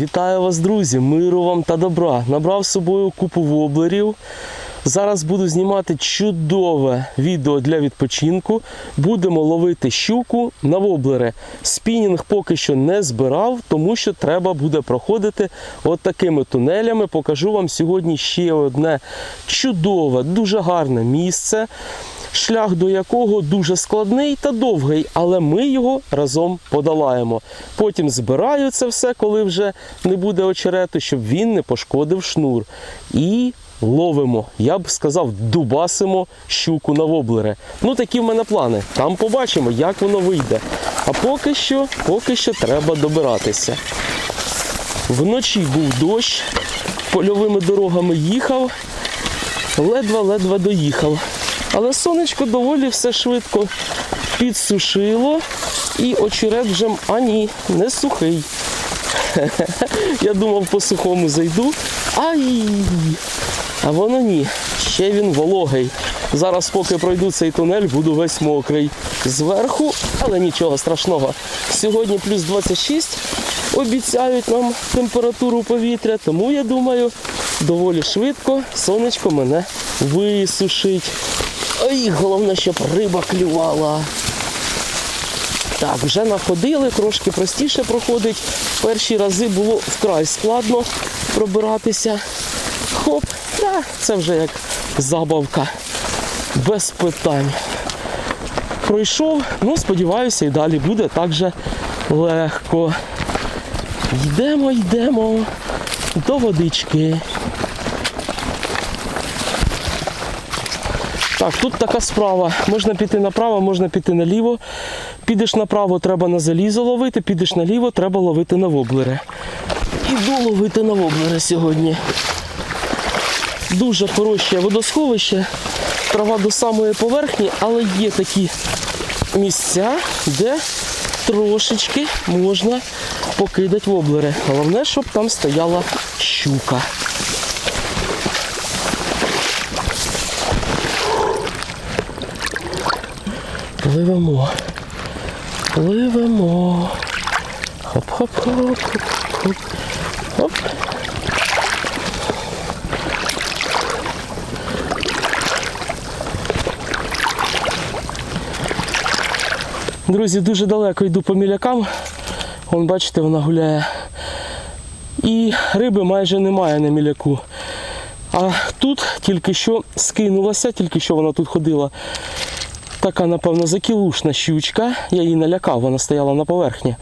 Вітаю вас, друзі! Миру вам та добра. Набрав з собою купу воблерів. Зараз буду знімати чудове відео для відпочинку. Будемо ловити щуку на воблери. Спінінг поки що не збирав, тому що треба буде проходити от такими тунелями. Покажу вам сьогодні ще одне чудове, дуже гарне місце. Шлях до якого дуже складний та довгий, але ми його разом подолаємо. Потім збираю це все, коли вже не буде очерету, щоб він не пошкодив шнур. І ловимо. Я б сказав, дубасимо щуку на воблери. Ну такі в мене плани. Там побачимо, як воно вийде. А поки що, поки що треба добиратися. Вночі був дощ, польовими дорогами їхав, ледве-ледве доїхав. Але сонечко доволі все швидко підсушило, і очерет вже, а ні, не сухий. Я думав, по сухому зайду. Ай! А воно ні. Ще він вологий. Зараз, поки пройду цей тунель, буду весь мокрий зверху, але нічого страшного. Сьогодні плюс 26 обіцяють нам температуру повітря, тому я думаю, доволі швидко сонечко мене висушить. Ой, головне, щоб риба клювала. Так, вже находили, трошки простіше проходить. Перші рази було вкрай складно пробиратися. Хоп, та, це вже як забавка. Без питань. Пройшов, ну сподіваюся, і далі буде так же легко. Йдемо, йдемо до водички. Так, тут така справа. Можна піти направо, можна піти наліво. Підеш направо, треба на залізо ловити, підеш наліво, треба ловити на воблери. Іду ловити на воблери сьогодні. Дуже хороше водосховище, трава до самої поверхні, але є такі місця, де трошечки можна покидати воблери. Головне, щоб там стояла щука. Пливемо. Пливемо. Хоп-хоп-хоп. хоп Хоп. Друзі, дуже далеко йду по мілякам. Вон, бачите, вона гуляє. І риби майже немає на міляку. А тут тільки що скинулася, тільки що вона тут ходила. Така, напевно, закілушна щучка. Я її налякав, вона стояла на поверхні.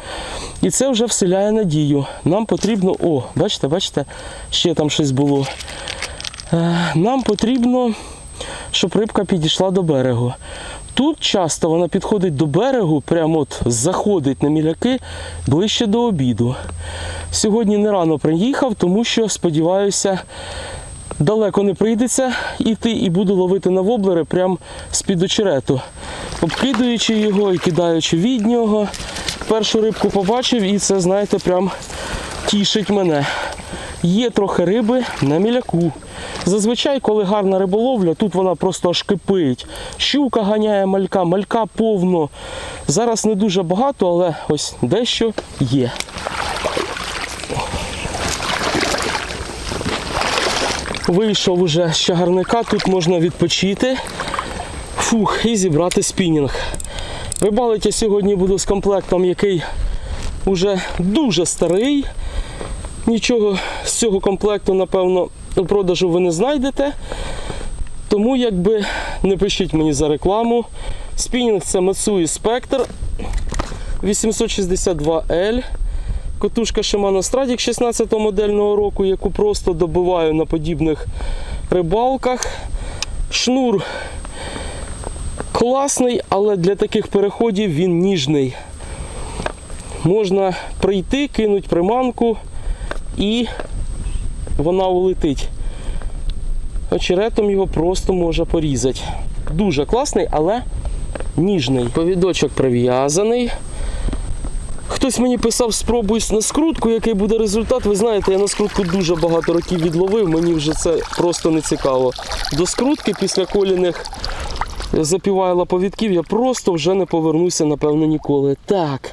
І це вже вселяє надію. Нам потрібно. О, бачите, бачите, ще там щось було. Е, Нам потрібно, щоб рибка підійшла до берегу. Тут часто вона підходить до берегу, прямо от заходить на міляки ближче до обіду. Сьогодні не рано приїхав, тому що сподіваюся, далеко не прийдеться йти і буду ловити на воблери прямо з-під очерету, обкидуючи його і кидаючи від нього. Першу рибку побачив і це, знаєте, прям тішить мене. Є трохи риби на міляку. Зазвичай, коли гарна риболовля, тут вона просто аж кипить. Щука ганяє малька, малька повно. Зараз не дуже багато, але ось дещо є. Вийшов уже з чагарника, тут можна відпочити. Фух, і зібрати спінінг. Рибалити я сьогодні буду з комплектом, який вже дуже старий. Нічого з цього комплекту, напевно, у продажу ви не знайдете. Тому якби не пишіть мені за рекламу. Спінінг це Matsui Spectre 862L. Котушка Shimano Stradic 16 модельного року, яку просто добиваю на подібних рибалках. Шнур класний, але для таких переходів він ніжний. Можна прийти, кинуть приманку і вона улетить. Очеретом його просто може порізати. Дуже класний, але ніжний. Повідочок прив'язаний. Хтось мені писав, спробуй на скрутку, який буде результат. Ви знаєте, я на скрутку дуже багато років відловив, мені вже це просто не цікаво. До скрутки після коліних запівайла повідків я просто вже не повернуся, напевно, ніколи. Так.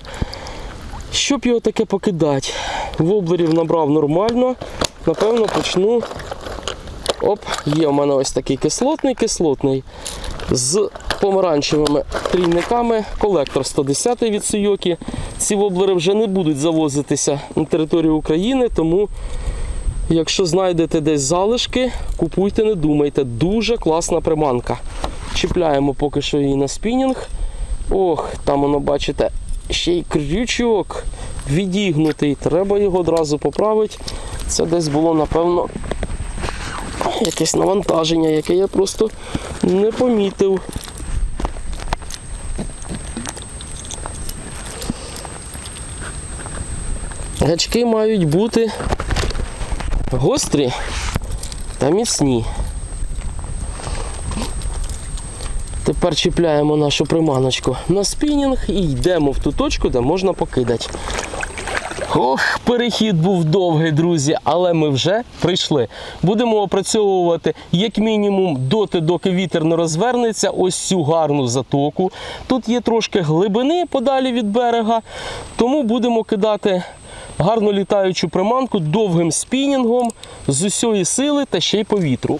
Щоб його таке покидати, воблерів набрав нормально. Напевно, почну. Оп, є у мене ось такий кислотний, кислотний. З помаранчевими трійниками. Колектор 110 від Суйокі. Ці воблери вже не будуть завозитися на територію України, тому якщо знайдете десь залишки, купуйте, не думайте. Дуже класна приманка. Чіпляємо поки що її на спінінг. Ох, там воно, бачите, ще й крючок відігнутий. Треба його одразу поправити. Це десь було, напевно, якесь навантаження, яке я просто не помітив. Гачки мають бути гострі та міцні. Тепер чіпляємо нашу приманочку на спінінг і йдемо в ту точку, де можна покидати. Ох, перехід був довгий, друзі, але ми вже прийшли. Будемо опрацьовувати як мінімум доти, доки вітер не розвернеться, ось цю гарну затоку. Тут є трошки глибини подалі від берега, тому будемо кидати гарно літаючу приманку довгим спінінгом з усієї сили та ще й повітру.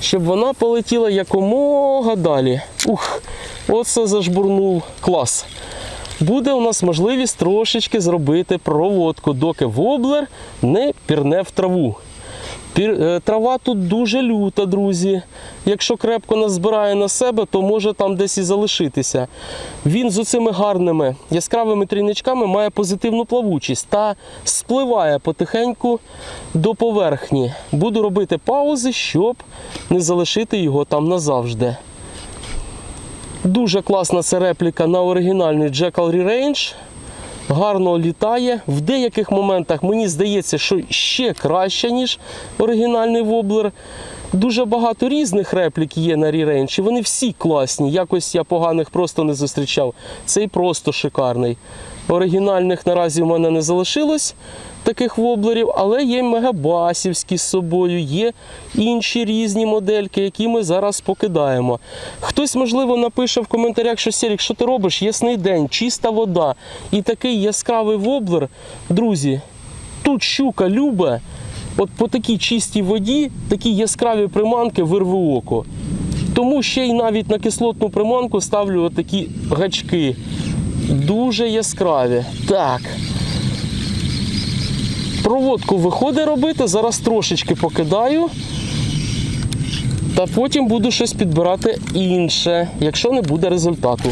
Щоб вона полетіла якомога далі. Ух, оце зажбурнув. Клас буде у нас можливість трошечки зробити проводку, доки воблер не пірне в траву. Е, Трава тут дуже люта, друзі. Якщо крепко назбирає на себе, то може там десь і залишитися. Він з оцими гарними яскравими трійничками має позитивну плавучість та спливає потихеньку до поверхні. Буду робити паузи, щоб не залишити його там назавжди. Дуже класна це репліка на оригінальний Jackal Re-Range. Гарно літає. В деяких моментах мені здається, що ще краще, ніж оригінальний воблер. Дуже багато різних реплік є на Re-Range, вони всі класні. Якось я поганих просто не зустрічав. Цей просто шикарний. Оригінальних наразі в мене не залишилось таких воблерів, але є мегабасівські з собою, є інші різні модельки, які ми зараз покидаємо. Хтось, можливо, напише в коментарях, що Серік, що ти робиш? Ясний день, чиста вода. І такий яскравий воблер. Друзі, тут щука любе, от по такій чистій воді такі яскраві приманки вирве око. Тому ще й навіть на кислотну приманку ставлю отакі гачки. Дуже яскраві. Так. Проводку виходить робити, зараз трошечки покидаю. Та потім буду щось підбирати інше, якщо не буде результату.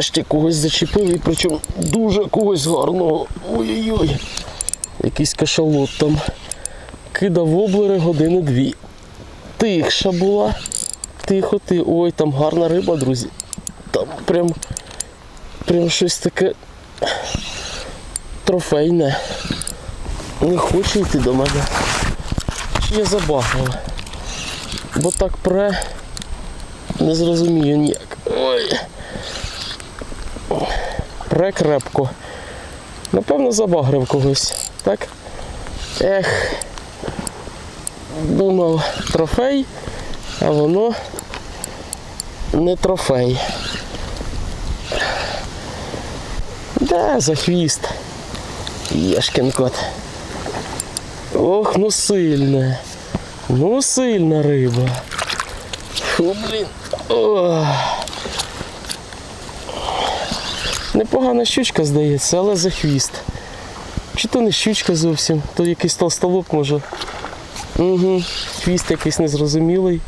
Нарешті когось зачепив і причому дуже когось гарного. Ой-ой-ой. Якийсь кашалот там. Кидав воблери години дві. Тихша була. Тихо ти. Ой, там гарна риба, друзі. Там прям, прям щось таке трофейне. Не хоче йти до мене. Чи я забагав? Бо так пре. Не зрозумію ніяк. Ой. Прекрепко. Напевно, забагрив когось. Так? Ех. Думав трофей, а воно не трофей. Де за хвіст? Єшкін кот. Ох, ну сильне. Ну сильна риба. Фу, блін. Ох. Непогана щучка, здається, але за хвіст. Чи то не щучка зовсім, то якийсь толстолоб може. Угу. Хвіст якийсь незрозумілий.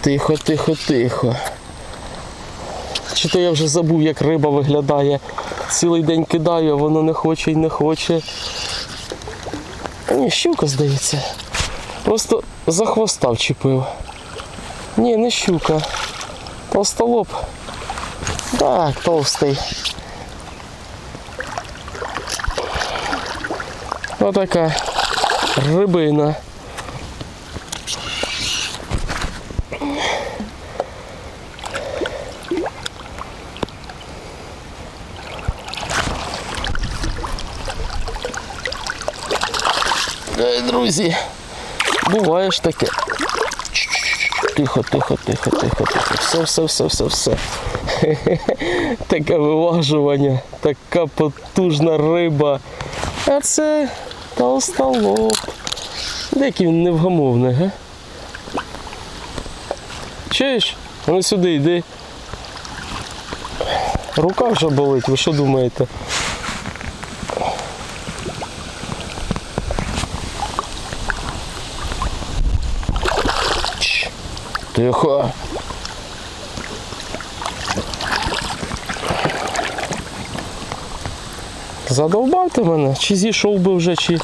Тихо, тихо, тихо. Чи то я вже забув, як риба виглядає. Цілий день кидаю, а воно не хоче і не хоче. Ні, щука, здається. Просто за хвоста вчепив. Ні, не щука. Толстолоб. Так, товстий. Отака рибина. Ей, друзі, буває ж таке. Тихо, тихо, тихо, тихо, тихо. Все, все, все, все, все. Таке виважування, така потужна риба. А це толстолоб. Деякий він невгамовний, га? Чуєш? Ну сюди йди. Рука вже болить, ви що думаєте? Тихо. Задовбав ти мене? Чи зійшов би вже, чи.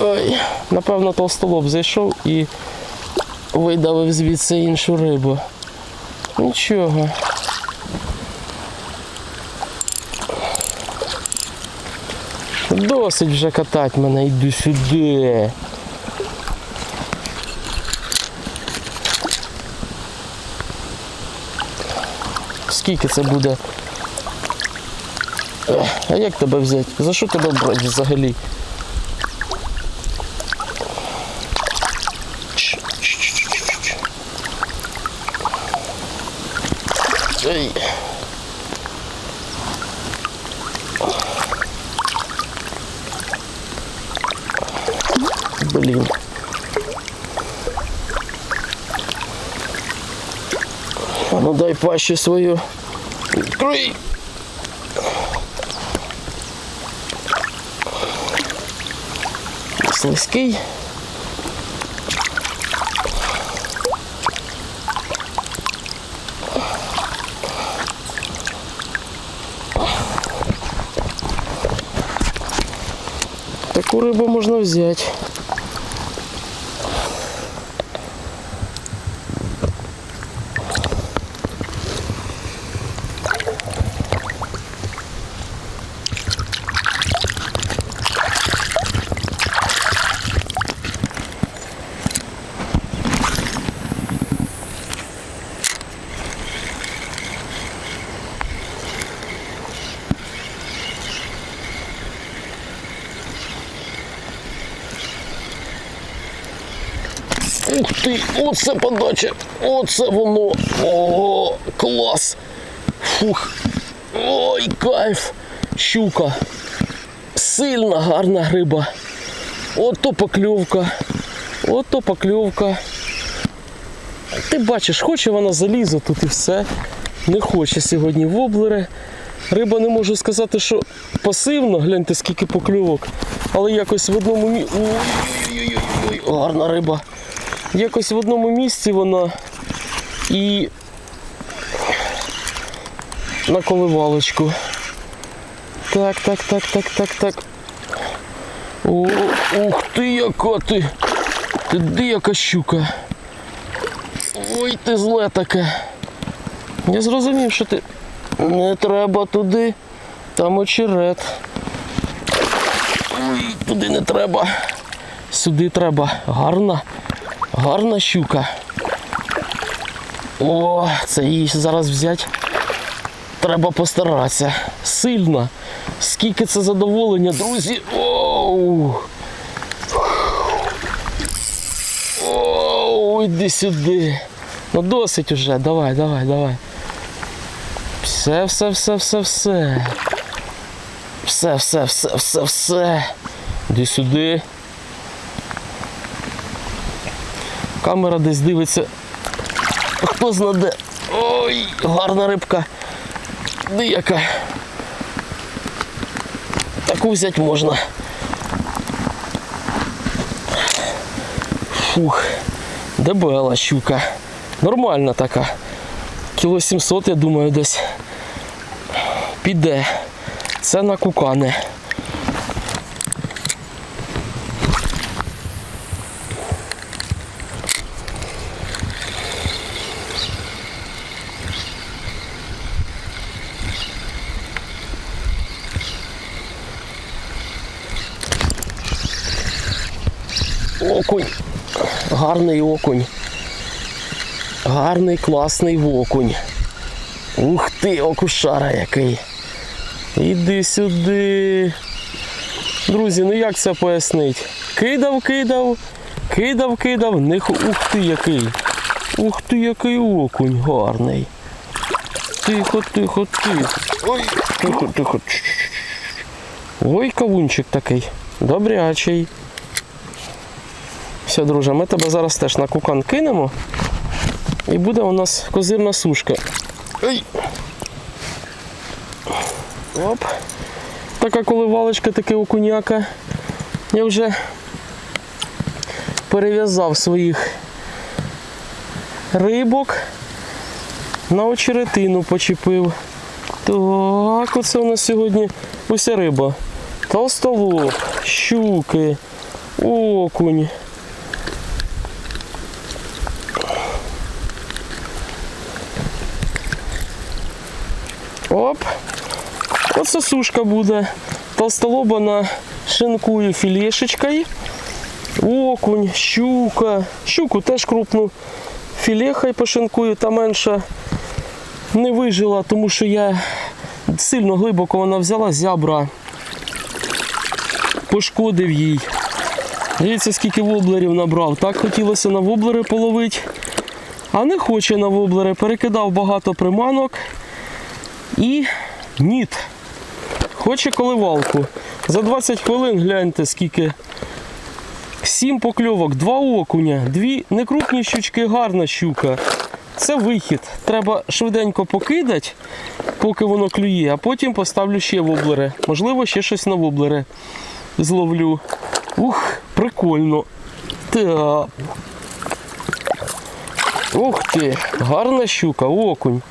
Ой, напевно, толстолоб зайшов і видавив звідси іншу рибу. Нічого. Досить вже катати мене, йди сюди. Скільки це буде? А як тебе взяти? За що тебе брати взагалі? Ей. Блін. Ну дай пащу свою. Відкрий. Слизький. Таку рибу можна взяти. Ух ти, оце подача, оце воно. Ого, клас. Фух. Ой, кайф. Щука. Сильна, гарна гриба. Ото покльовка. Ото покльовка. Ти бачиш, хоче вона залізо тут і все. Не хоче сьогодні воблери. Риба не можу сказати, що пасивно, гляньте скільки покльовок. Але якось в одному мі... Ой-ой-ой, гарна риба. Якось в одному місці вона і на коливалочку. Так, так, так, так, так, так. О, ух ти, яка ти! Ти де яка щука? Ой, ти зле таке. Я зрозумів, що ти не треба туди, там очерет. Ой, туди не треба. Сюди треба. Гарна. Гарна щука. О, це її зараз взяти. Треба постаратися. Сильно. Скільки це задоволення, друзі. Оу. Оу, іди сюди. Ну досить уже. Давай, давай, давай. Все, все, все, все, все. Все, все, все, все, все. Іди сюди. Камера десь дивиться. Хто знаде. Ой, гарна рибка. Де яка. Таку взяти можна. Фух. Дебела щука. Нормальна така. Кіло 700, я думаю, десь піде. Це на кукани. Окунь. Гарний окунь. Гарний, класний окунь. Ух ти, окушара який. Іди сюди. Друзі, ну як це пояснить? Кидав, кидав, кидав, кидав. Не ху- Ух ти який. Ух ти, який окунь гарний. Тихо, тихо, тихо. Ой, тихо, тихо. Ой, кавунчик такий. Добрячий. Все, друже, ми тебе зараз теж на кукан кинемо. І буде у нас козирна сушка. Ой. Оп. Така коливалочка, таке окуняка. Я вже перев'язав своїх рибок. На очеретину почепив. Так, оце у нас сьогодні уся риба. Толстолоб, щуки, окунь. Оп. Оце сушка буде. Толстолоба на шинкую філешечкою. Окунь, щука. Щуку теж крупну філе хай пошинкую, та менша не вижила, тому що я сильно глибоко вона взяла зябра. Пошкодив їй. Дивіться, скільки воблерів набрав. Так хотілося на воблери половити. А не хоче на воблери. Перекидав багато приманок. І ніт. Хоче коливалку. За 20 хвилин гляньте, скільки. Сім покльовок, два окуня, дві некрупні щучки, гарна щука. Це вихід. Треба швиденько покидати, поки воно клює, а потім поставлю ще воблери. Можливо, ще щось на воблери зловлю. Ух, прикольно. Так. Ух ти, гарна щука, окунь,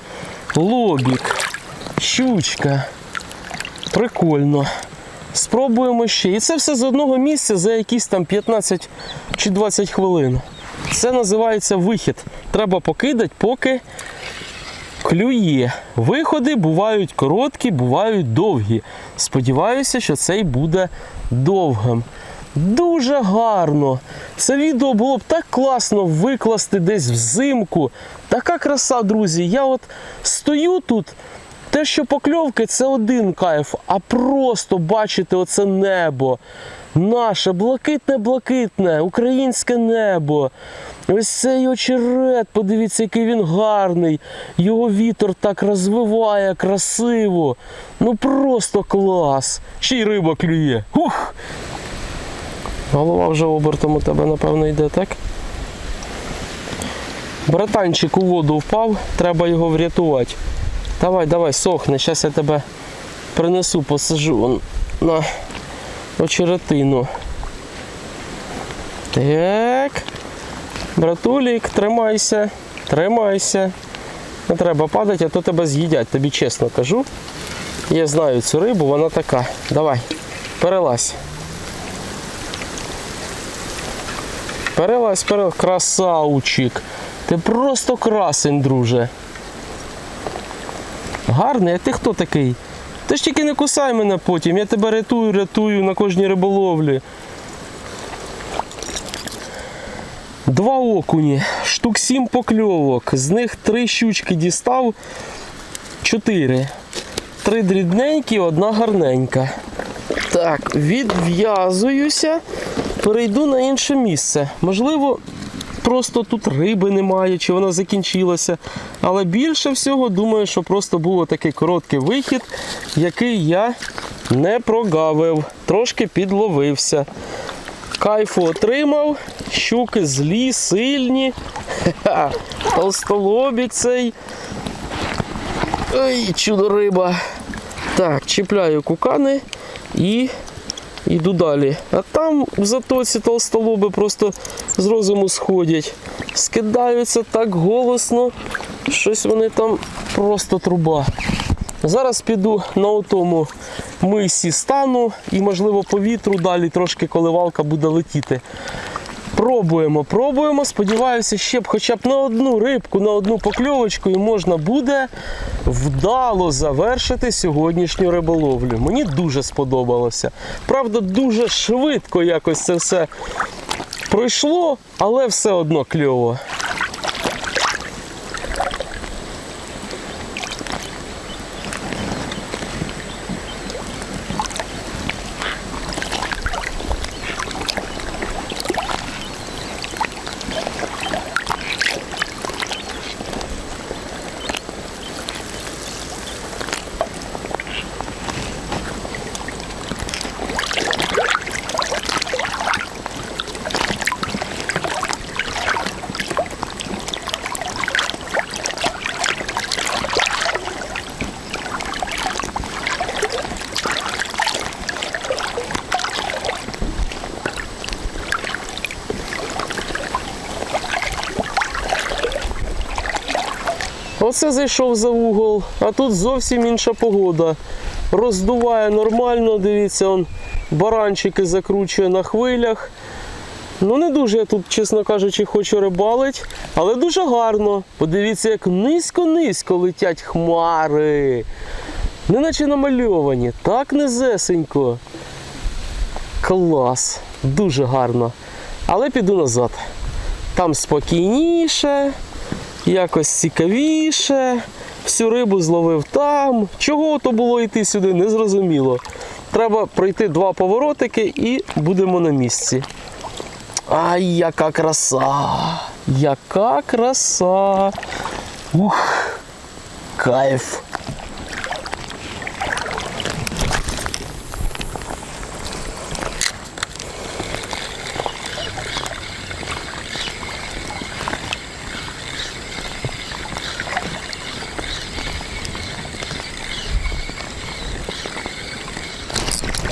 лобік, щучка. Прикольно. Спробуємо ще. І це все з одного місця за якісь там 15 чи 20 хвилин. Це називається вихід. Треба покидати, поки клює. Виходи бувають короткі, бувають довгі. Сподіваюся, що цей буде довгим. Дуже гарно. Це відео було б так класно викласти десь взимку. Така краса, друзі. Я от стою тут. Те, що покльовки, це один кайф, а просто бачити оце небо. Наше блакитне-блакитне, українське небо. Ось цей очерет, подивіться, який він гарний. Його вітер так розвиває красиво. Ну просто клас. Ще й риба клює. Ух! Голова вже обертом у тебе, напевно, йде, так? Братанчик у воду впав, треба його врятувати. Давай, давай, сохни, зараз я тебе принесу, посажу на очеретину. Так. Братулік, тримайся, тримайся. Не треба падати, а то тебе з'їдять, тобі чесно кажу. Я знаю цю рибу, вона така. Давай, перелазь. Перелазь, перелазь. Красавчик. Ти просто красень, друже. Гарний, а ти хто такий? Ти ж тільки не кусай мене потім, я тебе рятую, рятую на кожній риболовлі. Два окуні, штук сім покльовок, з них три щучки дістав, чотири. Три дрібненькі, одна гарненька. Так, відв'язуюся, перейду на інше місце. Можливо, просто тут риби немає, чи вона закінчилася. Але більше всього думаю, що просто був такий короткий вихід, який я не прогавив, трошки підловився. Кайфу отримав, щуки злі, сильні. Толстолобі цей. Ой, чудо риба. Так, чіпляю кукани і Іду далі. А там в затоці толстолоби просто з розуму сходять. Скидаються так голосно. Щось вони там просто труба. Зараз піду на отому мисі стану і, можливо, по вітру далі трошки коливалка буде летіти. Пробуємо, пробуємо. Сподіваюся, ще б хоча б на одну рибку, на одну покльовочку і можна буде вдало завершити сьогоднішню риболовлю. Мені дуже сподобалося. Правда, дуже швидко якось це все пройшло, але все одно кльово. Оце зайшов за угол, а тут зовсім інша погода. Роздуває нормально, дивіться, он баранчики закручує на хвилях. Ну, не дуже я тут, чесно кажучи, хочу рибалить, але дуже гарно. Подивіться, як низько-низько летять хмари. Неначе намальовані, так низесенько. Клас, дуже гарно. Але піду назад. Там спокійніше, якось цікавіше. Всю рибу зловив там. Чого то було йти сюди, не зрозуміло. Треба пройти два поворотики і будемо на місці. Ай, яка краса! Яка краса! Ух! Кайф!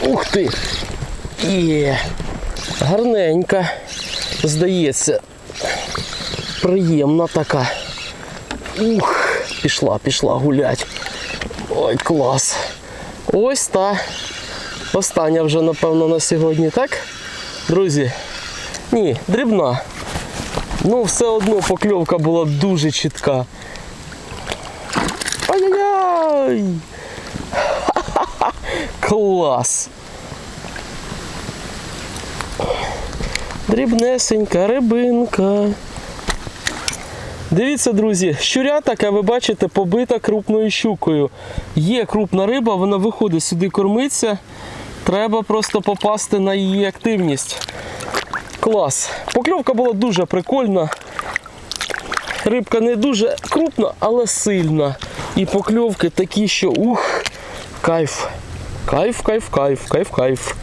Ух ти! Є! Гарненька, здається. Приємна така. Ух, пішла, пішла гулять. Ой, клас. Ось та. Остання вже, напевно, на сьогодні, так? Друзі? Ні, дрібна. Ну, все одно покльовка була дуже чітка. Ай-яй-яй! Ха-ха-ха! Клас! Дрібнесенька рибинка. Дивіться, друзі, щуря така, ви бачите, побита крупною щукою. Є крупна риба, вона виходить сюди кормиться. Треба просто попасти на її активність. Клас. Покльовка була дуже прикольна. Рибка не дуже крупна, але сильна. І покльовки такі, що ух, кайф. Кайф, кайф, кайф, кайф, кайф.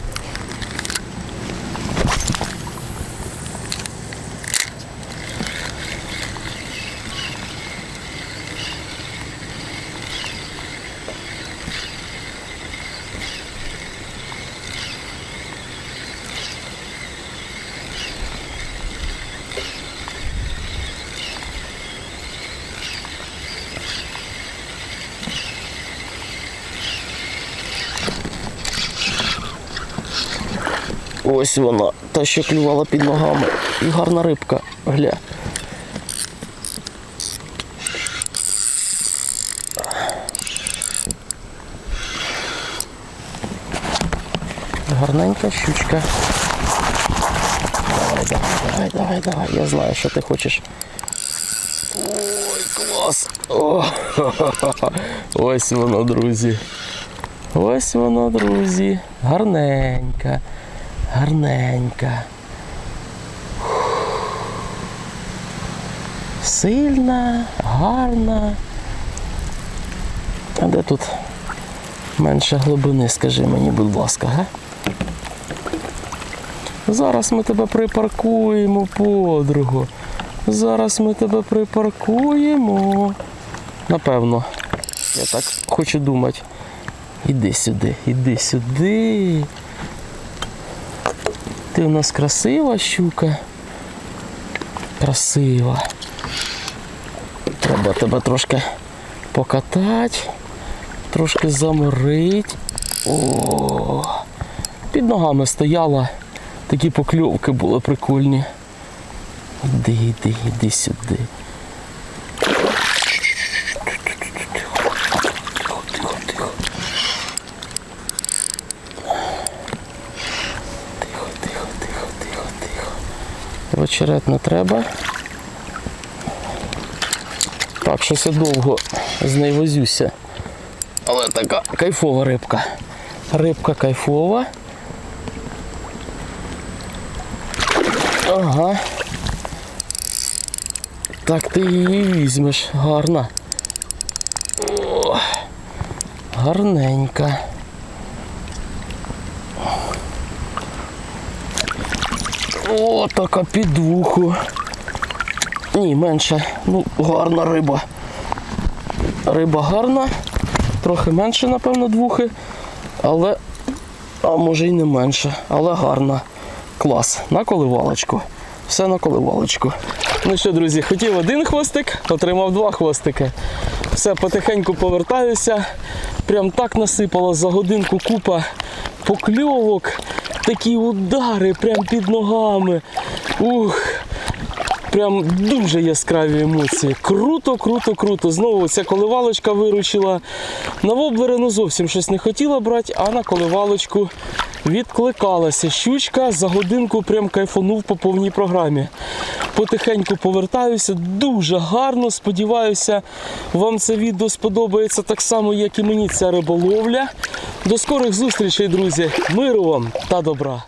Ось вона, та що клювала під ногами. І гарна рибка. Гля. Гарненька щучка. Давай, давай, давай, давай, давай. Я знаю, що ти хочеш. Ой, клас! О, ось воно, друзі. Ось воно, друзі. Гарненька. Гарненька. Сильна, гарна. А де тут менше глибини, скажи мені, будь ласка, га? Зараз ми тебе припаркуємо, подругу. Зараз ми тебе припаркуємо. Напевно. Я так хочу думати. Іди сюди, іди сюди. Ти у нас красива щука. Красива. Треба тебе трошки покатати, трошки заморити. О, під ногами стояла, такі покльовки були прикольні. Іди, іди, іди сюди. Тихо, тихо, тихо. Тихо, тихо, тихо, тихо, тихо. В очерет не треба. Так, щось я довго з нею возюся. Але така кайфова рибка. Рибка кайфова. Ага. Так ти її візьмеш. Гарна. О, гарненька. О, така під вухо. Ні, менше. Ну, гарна риба. Риба гарна. Трохи менше, напевно, двухи. Але. А може й не менше, але гарна. Клас. На коливалочку. Все на коливалочку. Ну що, друзі, хотів один хвостик, отримав два хвостики. Все, потихеньку повертаюся. Прям так насипало за годинку купа покльовок, такі удари прям під ногами. Ух. Прям дуже яскраві емоції. Круто, круто, круто. Знову ця коливалочка виручила. На воблери ну зовсім щось не хотіла брати, а на коливалочку відкликалася. Щучка за годинку прям кайфанув по повній програмі. Потихеньку повертаюся, дуже гарно. Сподіваюся, вам це відео сподобається так само, як і мені ця риболовля. До скорих зустрічей, друзі. Миру вам та добра!